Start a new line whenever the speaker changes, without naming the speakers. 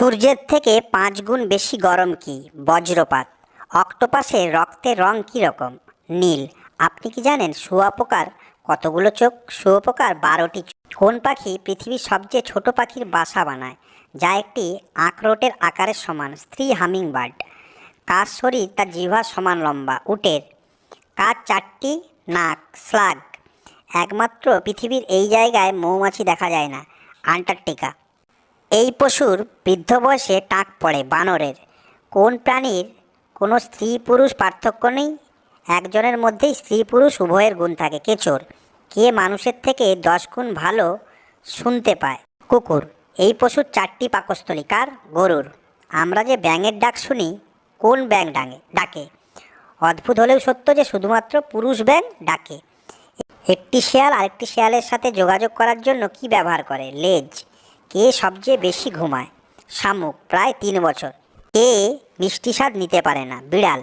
সূর্যের থেকে পাঁচ গুণ বেশি গরম কি? বজ্রপাত। অক্টোপাসের রক্তের রং কী রকম? নীল। আপনি কি জানেন শুয়োপোকার কতগুলো চোখ? শুয়োপোকার বারোটি কোন পাখি পৃথিবীর সবচেয়ে ছোট পাখির বাসা বানায়? যা একটি আখরোটের আকারের সমান, স্ত্রী হামিং বার্ড কার শরীর তার জিহ্বার সমান লম্বা? উটের। কার চারটি নাক? স্লাগ। একমাত্র পৃথিবীর এই জায়গায় মৌমাছি দেখা যায় না। আন্টার্কটিকা। এই পশুর বৃদ্ধ বয়সে টাক পড়ে বানরের। কোন প্রাণীর? কোনো স্ত্রী পুরুষ পার্থক্য নেই? একজনের মধ্যেই স্ত্রী পুরুষ উভয়ের গুণ থাকে, কেচোর। কে মানুষের থেকে দশ গুণ ভালো শুনতে পায়? কুকুর। এই পশুর চারটি পাকস্থলী, কার? গরুর। আমরা যে ব্যাঙের ডাক শুনি, কোন ব্যাঙ ডাঙে? ডাকে। অদ্ভুত হলেও সত্য যে শুধুমাত্র পুরুষ ব্যাঙ ডাকে। একটি শেয়াল আরেকটি শেয়ালের সাথে যোগাযোগ করার জন্য কি ব্যবহার করে? লেজ। কে সবচেয়ে বেশি ঘুমায়? শামুক, প্রায় তিন বছর। কে মিষ্টি স্বাদ নিতে পারে না? বিড়াল।